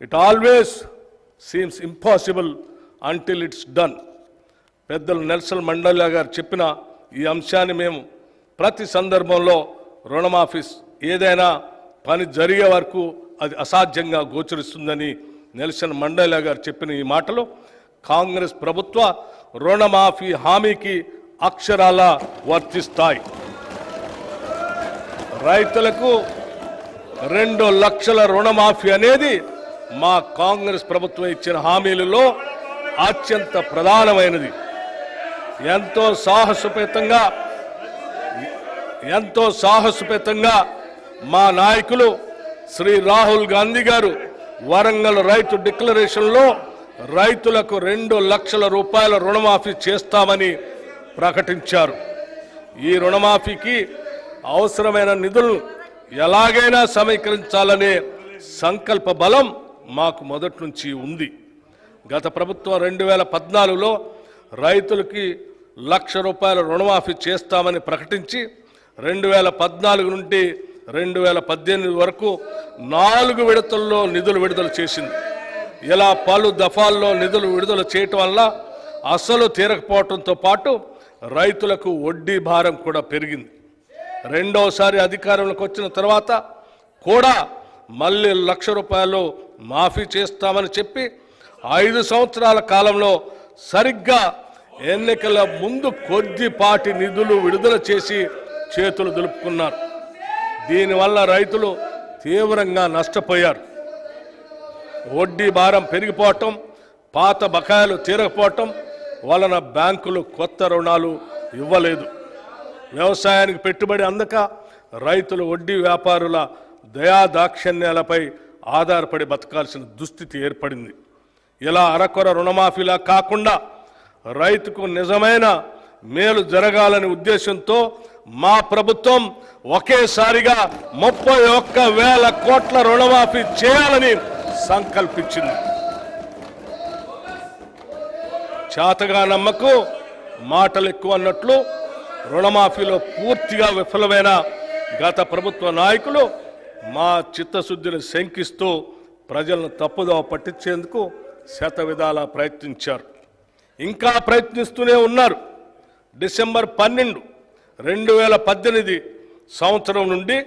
It always seems impossible until it's done పెద్దలు Nelson Mandela garu చెప్పిన ఈ అంశాన్ని మేము ప్రతి సందర్భంలో రుణమాఫీస్ ఏదైనా పని జరిగే వరకు అది అసాధ్యంగా గోచరిస్తుందని నెల్సన్ మండలియా గారు చెప్పిన ఈ మాటలు కాంగ్రెస్ ప్రభుత్వ రుణమాఫీ హామీకి అక్షరాల వర్తిస్తాయి. రైతులకు రెండు లక్షల రుణమాఫీ అనేది మా కాంగ్రెస్ ప్రభుత్వం ఇచ్చిన హామీలలో అత్యంత ప్రధానమైనది. ఎంతో సాహసోపేతంగా ఎంతో సాహసోపేతంగా మా నాయకులు శ్రీ రాహుల్ గాంధీ గారు వరంగల్ రైతు డిక్లరేషన్లో రైతులకు రెండు లక్షల రూపాయల రుణమాఫీ చేస్తామని ప్రకటించారు. ఈ రుణమాఫీకి అవసరమైన నిధులు ఎలాగైనా సమీకరించాలనే సంకల్ప బలం మాకు మొదటి నుంచి ఉంది. గత ప్రభుత్వం రెండు వేల పద్నాలుగులో రైతులకి లక్ష రూపాయల రుణమాఫీ చేస్తామని ప్రకటించి రెండు వేల పద్నాలుగు నుండి రెండు వేల పద్దెనిమిది వరకు నాలుగు విడతల్లో నిధులు విడుదల చేసింది. ఇలా పలు దఫాల్లో నిధులు విడుదల చేయటం వల్ల అసలు తీరకపోవటంతో పాటు రైతులకు వడ్డీ భారం కూడా పెరిగింది. రెండవసారి అధికారంలోకి వచ్చిన తర్వాత కూడా మళ్ళీ లక్ష రూపాయలు మాఫీ చేస్తామని చెప్పి ఐదు సంవత్సరాల కాలంలో సరిగ్గా ఎన్నికల ముందు కొద్దిపాటి నిధులు విడుదల చేసి చేతులు దులుపుకున్నారు. దీనివల్ల రైతులు తీవ్రంగా నష్టపోయారు. వడ్డీ భారం పెరిగిపోవటం పాత బకాయిలు తీరకపోవటం వలన బ్యాంకులు కొత్త రుణాలు ఇవ్వలేదు. వ్యవసాయానికి పెట్టుబడి అందక రైతులు వడ్డీ వ్యాపారుల దయాదాక్షిణ్యాలపై ఆధారపడి బతకాల్సిన దుస్థితి ఏర్పడింది. ఇలా అరకొర రుణమాఫీలా కాకుండా రైతుకు నిజమైన మేలు జరగాలనే ఉద్దేశంతో మా ప్రభుత్వం ఒకేసారిగా ముప్పై ఒక్క వేల కోట్ల రుణమాఫీ చేయాలని సంకల్పించింది. చేతగా నమ్మకు మాటలు ఎక్కువ అన్నట్లు రుణమాఫీలో పూర్తిగా విఫలమైన గత ప్రభుత్వ నాయకులు మా చిత్తశుద్ధిని శంకిస్తూ ప్రజలను తప్పుదోవ పట్టించేందుకు శత విధాలా ప్రయత్నించారు. ఇంకా ప్రయత్నిస్తూనే ఉన్నారు. డిసెంబర్ పన్నెండు రెండు వేల పద్దెనిమిది సంవత్సరం నుండి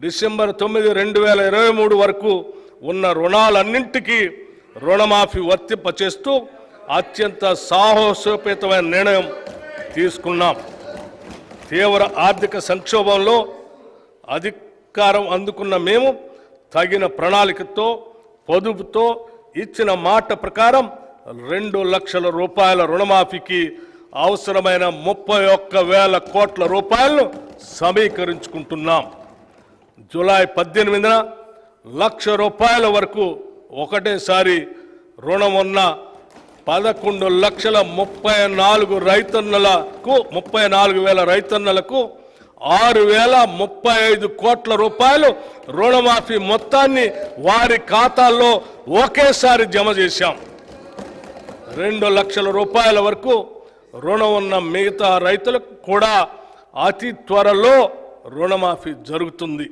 డిసెంబర్ తొమ్మిది రెండు వేల ఇరవై మూడు వరకు ఉన్న రుణాలన్నింటికీ రుణమాఫీ వర్తింపచేస్తూ అత్యంత సాహసోపేతమైన నిర్ణయం తీసుకున్నాం. తీవ్ర ఆర్థిక సంక్షోభంలో అధికారం అందుకున్న మేము తగిన ప్రణాళికతో పొదుపుతో ఇచ్చిన మాట ప్రకారం రెండు లక్షల రూపాయల రుణమాఫీకి అవసరమైన ముప్పై ఒక్క వేల కోట్ల రూపాయలను సమీకరించుకుంటున్నాం. జూలై పద్దెనిమిదిన లక్ష రూపాయల వరకు ఒకటేసారి రుణం ఉన్న పదకొండు లక్షల ముప్పై నాలుగు రైతన్నలకు ముప్పై నాలుగు వేల రైతన్నలకు ఆరు వేల ముప్పై ఐదు కోట్ల రూపాయలు రుణమాఫీ మొత్తాన్ని వారి ఖాతాల్లో ఒకేసారి జమ చేశాం. రెండు లక్షల రూపాయల వరకు రుణం ఉన్న మిగతా రైతులకు కూడా అతి త్వరలో రుణమాఫీ జరుగుతుంది.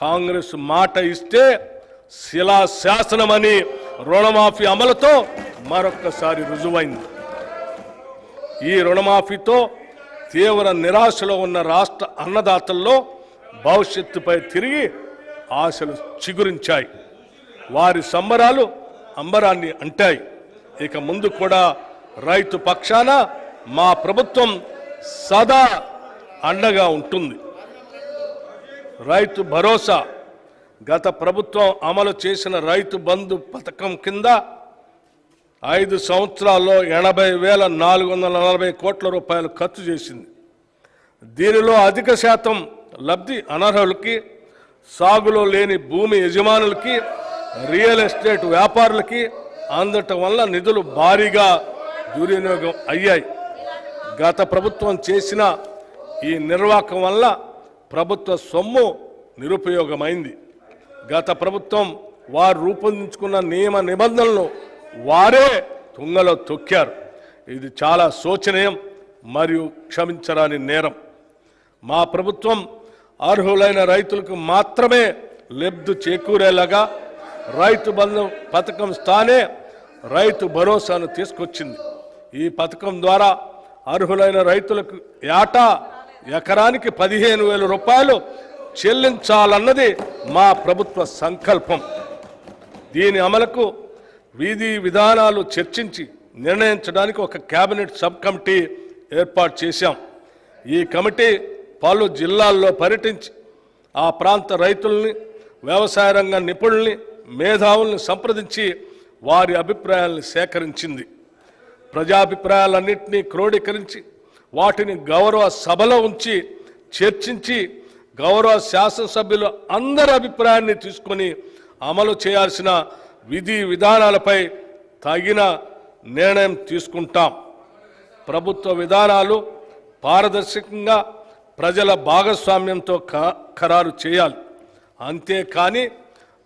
కాంగ్రెస్ మాట ఇస్తే శిలా శాసనమని రుణమాఫీ అమలుతో మరొక్కసారి రుజువైంది. ఈ రుణమాఫీతో తీవ్ర నిరాశలో ఉన్న రాష్ట్ర అన్నదాతల్లో భవిష్యత్తుపై తిరిగి ఆశలు చిగురించాయి. వారి సంబరాలు అంబరాన్ని అంటాయి. ఇక ముందు కూడా రైతు పక్షాన మా ప్రభుత్వం సదా అండగా ఉంటుంది. రైతు భరోసా గత ప్రభుత్వం అమలు చేసిన రైతు బంధు పథకం కింద ఐదు సంవత్సరాల్లో ఎనభై వేల నాలుగు వందల నలభై కోట్ల రూపాయలు ఖర్చు చేసింది. దీనిలో అధిక శాతం లబ్ధి అనర్హులకి సాగులో లేని భూమి యజమానులకి రియల్ ఎస్టేట్ వ్యాపారులకి అందటం వల్ల నిధులు భారీగా దుర్వినియోగం అయ్యాయి. గత ప్రభుత్వం చేసిన ఈ నిర్వాహకం వల్ల ప్రభుత్వ సొమ్ము నిరుపయోగమైంది. గత ప్రభుత్వం వారు రూపొందించుకున్న నియమ నిబంధనలు వారే తుంగలో తొక్కారు. ఇది చాలా శోచనీయం మరియు క్షమించరాని నేరం. మా ప్రభుత్వం అర్హులైన రైతులకు మాత్రమే లబ్ధి చేకూరేలాగా రైతు బంధు పథకం స్థానే రైతు భరోసాను తీసుకొచ్చింది. ఈ పథకం ద్వారా అర్హులైన రైతులకు ఏటా ఎకరానికి పదిహేను వేల రూపాయలు చెల్లించాలన్నది మా ప్రభుత్వ సంకల్పం. దీని అమలుకు విధి విధానాలు చర్చించి నిర్ణయించడానికి ఒక కేబినెట్ సబ్ కమిటీ ఏర్పాటు చేశాం. ఈ కమిటీ పలు జిల్లాల్లో పర్యటించి ఆ ప్రాంత రైతుల్ని వ్యవసాయ రంగ నిపుణుల్ని మేధావుల్ని సంప్రదించి వారి అభిప్రాయాలను సేకరించింది. ప్రజాభిప్రాయాలన్నింటినీ క్రోడీకరించి వాటిని గౌరవ సభలో ఉంచి చర్చించి గౌరవ శాసనసభ్యులు అందరి అభిప్రాయాన్ని తీసుకొని అమలు చేయాల్సిన విధి విధానాలపై తగిన నిర్ణయం తీసుకుంటాం. ప్రభుత్వ విధానాలు పారదర్శకంగా ప్రజల భాగస్వామ్యంతో క- ఖరారు చేయాలి. అంతేకాని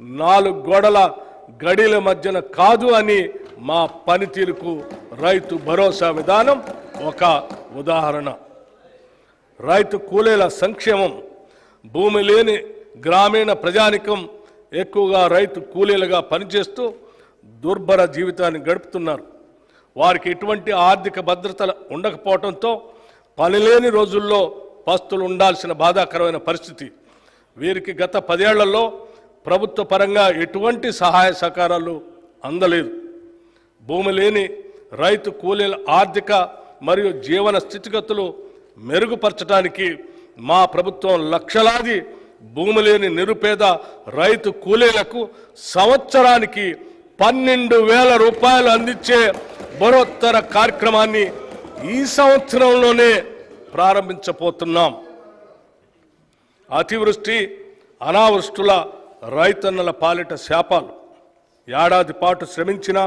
నాలుగు గోడల గడిల మధ్యన కాదు అని మా పనితీరుకు రైతు భరోసా విధానం ఒక ఉదాహరణ. రైతు కూలీల సంక్షేమం భూమి లేని గ్రామీణ ప్రజానికం ఎక్కువగా రైతు కూలీలుగా పనిచేస్తూ దుర్భర జీవితాన్ని గడుపుతున్నారు. వారికి ఎటువంటి ఆర్థిక భద్రత ఉండకపోవడంతో పనిలేని రోజుల్లో పస్తులు ఉండాల్సిన బాధాకరమైన పరిస్థితి. వీరికి గత పదేళ్ళలో ప్రభుత్వ పరంగా ఎటువంటి సహాయ సహకారాలు అందలేదు. భూమి లేని రైతు కూలీల ఆర్థిక మరియు జీవన స్థితిగతులు మెరుగుపరచడానికి మా ప్రభుత్వం లక్షలాది భూమి లేని నిరుపేద రైతు కూలీలకు సంవత్సరానికి పన్నెండు వేల రూపాయలు అందించే బరోత్తర కార్యక్రమాన్ని ఈ సంవత్సరంలోనే ప్రారంభించబోతున్నాం. అతివృష్టి అనావృష్టుల రైతన్నల పాలిట శాపాలు. ఏడాది పాటు శ్రమించిన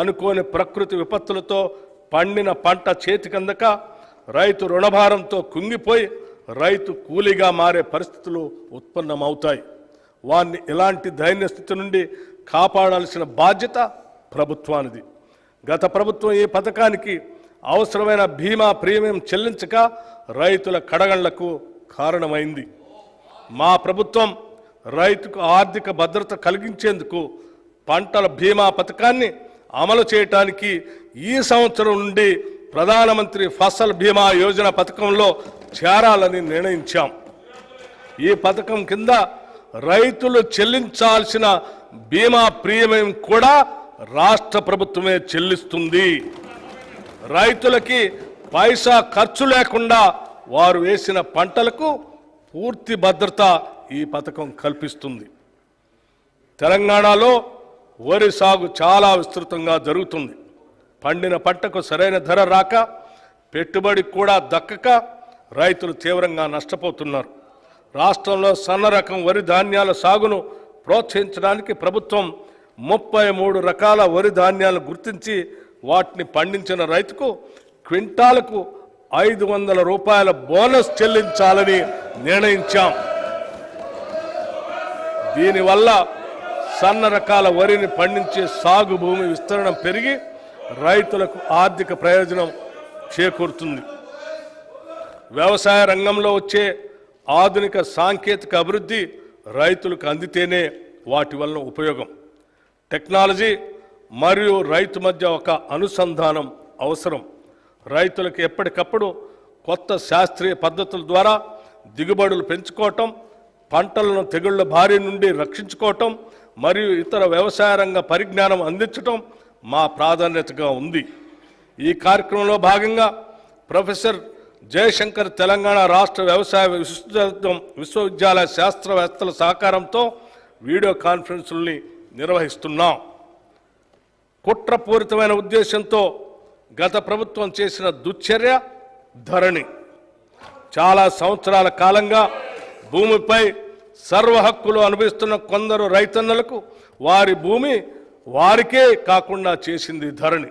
అనుకోని ప్రకృతి విపత్తులతో పండిన పంట చేతికందక రైతు రుణభారంతో కుంగిపోయి రైతు కూలీగా మారే పరిస్థితులు ఉత్పన్నమవుతాయి. వారిని ఇలాంటి దైన్య స్థితి నుండి కాపాడాల్సిన బాధ్యత ప్రభుత్వానిది. గత ప్రభుత్వం ఈ పథకానికి అవసరమైన బీమా ప్రీమియం చెల్లించక రైతుల కడగళ్ళకు కారణమైంది. మా ప్రభుత్వం రైతుకు ఆర్థిక భద్రత కలిగించేందుకు పంటల బీమా పథకాన్ని అమలు చేయటానికి ఈ సంవత్సరం నుండి ప్రధానమంత్రి ఫసల్ బీమా యోజన పథకంలో చేరాలని నిర్ణయించాం. ఈ పథకం కింద రైతులు చెల్లించాల్సిన బీమా ప్రీమియం కూడా రాష్ట్ర ప్రభుత్వమే చెల్లిస్తుంది. రైతులకి పైసా ఖర్చు లేకుండా వారు వేసిన పంటలకు పూర్తి భద్రత ఈ పథకం కల్పిస్తుంది. తెలంగాణలో వరి సాగు చాలా విస్తృతంగా జరుగుతుంది. పండిన పంటకు సరైన ధర రాక పెట్టుబడి కూడా దక్కక రైతులు తీవ్రంగా నష్టపోతున్నారు. రాష్ట్రంలో సన్న రకం వరి ధాన్యాల సాగును ప్రోత్సహించడానికి ప్రభుత్వం ముప్పై మూడు రకాల వరి ధాన్యాలను గుర్తించి వాటిని పండించిన రైతుకు క్వింటాలకు ఐదు వందల రూపాయల బోనస్ చెల్లించాలని నిర్ణయించాం. దీనివల్ల సన్న రకాల వరిని పండించే సాగు భూమి విస్తరణ పెరిగి రైతులకు ఆర్థిక ప్రయోజనం చేకూరుతుంది. వ్యవసాయ రంగంలో వచ్చే ఆధునిక సాంకేతిక అభివృద్ధి రైతులకు అందితేనే వాటి వలన ఉపయోగం. టెక్నాలజీ మరియు రైతు మధ్య ఒక అనుసంధానం అవసరం. రైతులకు ఎప్పటికప్పుడు కొత్త శాస్త్రీయ పద్ధతుల ద్వారా దిగుబడులు పెంచుకోవటం పంటలను తెగుళ్ళ భారీ నుండి రక్షించుకోవటం మరియు ఇతర వ్యవసాయ రంగ పరిజ్ఞానం అందించటం మా ప్రాధాన్యతగా ఉంది. ఈ కార్యక్రమంలో భాగంగా ప్రొఫెసర్ జయశంకర్ తెలంగాణ రాష్ట్ర వ్యవసాయ విశ్వవిద్యాలయం విశ్వవిద్యాలయ శాస్త్రవేత్తల సహకారంతో వీడియో కాన్ఫరెన్సుల్ని నిర్వహిస్తున్నాం. కుట్రపూరితమైన ఉద్దేశంతో గత ప్రభుత్వం చేసిన దుశ్చర్య ధరణి. చాలా సంవత్సరాల కాలంగా భూమిపై సర్వ హక్కులు అనుభవిస్తున్న కొందరు రైతన్నలకు వారి భూమి వారికే కాకుండా చేసింది ధరణి.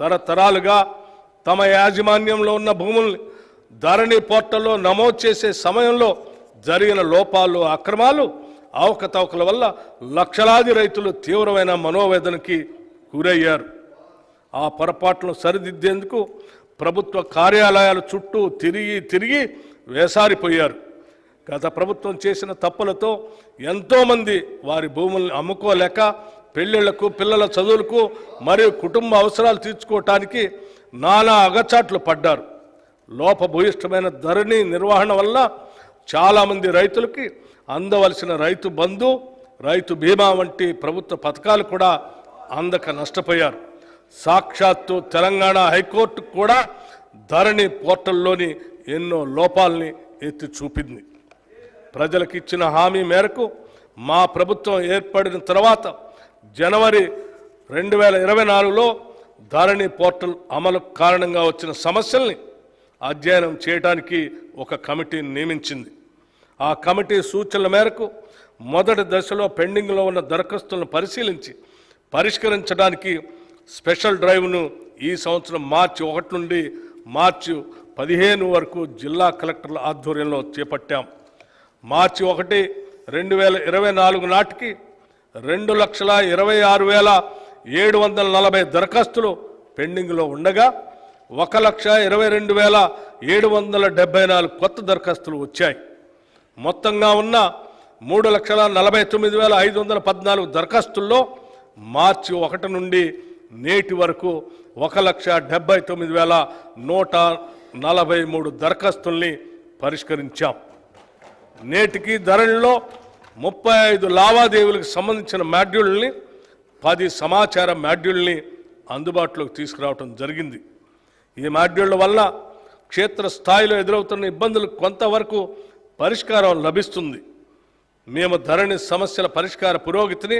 తరతరాలుగా తమ యాజమాన్యంలో ఉన్న భూముల్ని ధరణి పోర్టల్లో నమోదు చేసే సమయంలో జరిగిన లోపాలు అక్రమాలు అవకతవకల వల్ల లక్షలాది రైతులు తీవ్రమైన మనోవేదనకి గురయ్యారు. ఆ పొరపాట్లను సరిదిద్దేందుకు ప్రభుత్వ కార్యాలయాల చుట్టూ తిరిగి తిరిగి వేసారిపోయారు. గత ప్రభుత్వం చేసిన తప్పులతో ఎంతోమంది వారి భూముల్ని అమ్ముకోలేక పెళ్ళిళ్ళకు పిల్లల చదువులకు మరియు కుటుంబ అవసరాలు తీర్చుకోవటానికి నానా అగచాట్లు పడ్డారు. లోపభూయిష్టమైన ధరణి నిర్వహణ వల్ల చాలామంది రైతులకి అందవలసిన రైతు బంధు రైతు బీమా వంటి ప్రభుత్వ పథకాలు కూడా అందక నష్టపోయారు. సాక్షాత్తు తెలంగాణ హైకోర్టు కూడా ధరణి పోర్టల్లోని ఎన్నో లోపాలని ఎత్తి చూపింది. ప్రజలకు ఇచ్చిన హామీ మేరకు మా ప్రభుత్వం ఏర్పడిన తర్వాత జనవరి రెండు వేల ఇరవై నాలుగులో ధరణి పోర్టల్ అమలు కారణంగా వచ్చిన సమస్యల్ని అధ్యయనం చేయడానికి ఒక కమిటీని నియమించింది. ఆ కమిటీ సూచనల మేరకు మొదటి దశలో పెండింగ్లో ఉన్న దరఖాస్తులను పరిశీలించి పరిష్కరించడానికి స్పెషల్ డ్రైవ్ను ఈ సంవత్సరం మార్చి ఒకటి నుండి మార్చి పదిహేను వరకు జిల్లా కలెక్టర్ల ఆధ్వర్యంలో చేపట్టాం. మార్చి ఒకటి రెండు వేల ఇరవై నాలుగు నాటికి రెండు లక్షల ఇరవై ఆరు వేల ఏడు వందల నలభై దరఖాస్తులు పెండింగ్లో ఉండగా ఒక లక్ష ఇరవై రెండు వేల ఏడు వందల డెబ్బై నాలుగు కొత్త దరఖాస్తులు వచ్చాయి. మొత్తంగా ఉన్న మూడు లక్షల నలభై తొమ్మిది వేల ఐదు వందల పద్నాలుగు దరఖాస్తుల్లో మార్చి ఒకటి నుండి నేటి వరకు ఒక లక్ష డెబ్బై తొమ్మిది వేల నూట నలభై మూడు దరఖాస్తుల్ని పరిష్కరించాం. నేటికి ధరల్లో ముప్పై ఐదు లావాదేవీలకు సంబంధించిన మాడ్యూల్ని పది సమాచార మాడ్యూల్ని అందుబాటులోకి తీసుకురావడం జరిగింది. ఈ మాడ్యూళ్ళ వల్ల క్షేత్రస్థాయిలో ఎదురవుతున్న ఇబ్బందులు కొంతవరకు పరిష్కారం లభిస్తుంది. మేము ధరణి సమస్యల పరిష్కార పురోగతిని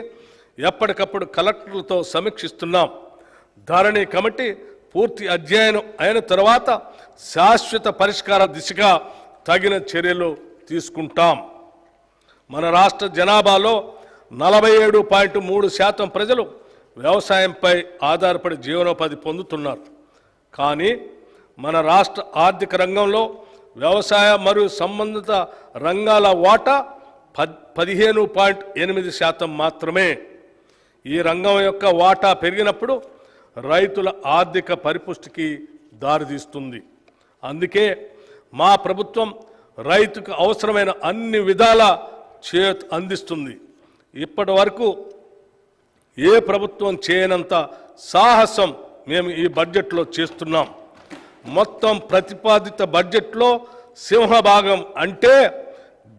ఎప్పటికప్పుడు కలెక్టర్లతో సమీక్షిస్తున్నాం. ధరణి కమిటీ పూర్తి అధ్యయనం అయిన తర్వాత శాశ్వత పరిష్కార దిశగా తగిన చర్యలు తీసుకుంటాం. మన రాష్ట్ర జనాభాలో నలభై ఏడు పాయింట్ మూడు శాతం ప్రజలు వ్యవసాయంపై ఆధారపడి జీవనోపాధి పొందుతున్నారు. కానీ మన రాష్ట్ర ఆర్థిక రంగంలో వ్యవసాయ మరియు సంబంధిత రంగాల వాటా పద్ పదిహేను పాయింట్ ఎనిమిది శాతం మాత్రమే. ఈ రంగం యొక్క వాటా పెరిగినప్పుడు రైతుల ఆర్థిక పరిపుష్టికి దారితీస్తుంది. అందుకే మా ప్రభుత్వం రైతుకు అవసరమైన అన్ని విధాల చే అందిస్తుంది. ఇప్పటి వరకు ఏ ప్రభుత్వం చేయనంత సాహసం మేము ఈ బడ్జెట్లో చేస్తున్నాం. మొత్తం ప్రతిపాదిత బడ్జెట్లో సింహభాగం అంటే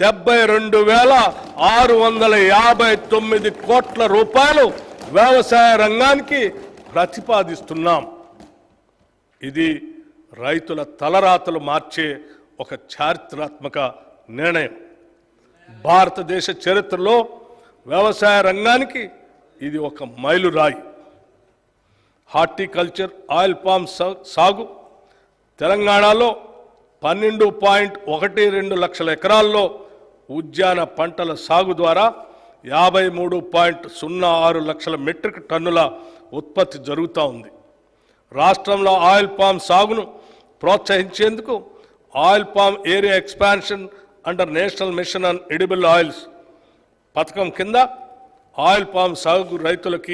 డెబ్బై రెండు వేల ఆరు వందల యాభై తొమ్మిది కోట్ల రూపాయలు వ్యవసాయ రంగానికి ప్రతిపాదిస్తున్నాం. ఇది రైతుల తలరాతలు మార్చే ఒక చారిత్రాత్మక నిర్ణయం. భారతదేశ చరిత్రలో వ్యవసాయ రంగానికి ఇది ఒక మైలురాయి. హార్టికల్చర్ ఆయిల్ పామ్ సా- సాగు తెలంగాణలో పన్నెండు పాయింట్ ఒకటి రెండు లక్షల ఎకరాల్లో ఉద్యాన పంటల సాగు ద్వారా యాభై మూడు పాయింట్ సున్నా ఆరు లక్షల మెట్రిక్ టన్నుల ఉత్పత్తి జరుగుతూ ఉంది. రాష్ట్రంలో ఆయిల్ పామ్ సాగును ప్రోత్సహించేందుకు oil palm area expansion under national mission on edible oils పథకం కింద ఆయిల్ పామ్ సాగు రైతులకి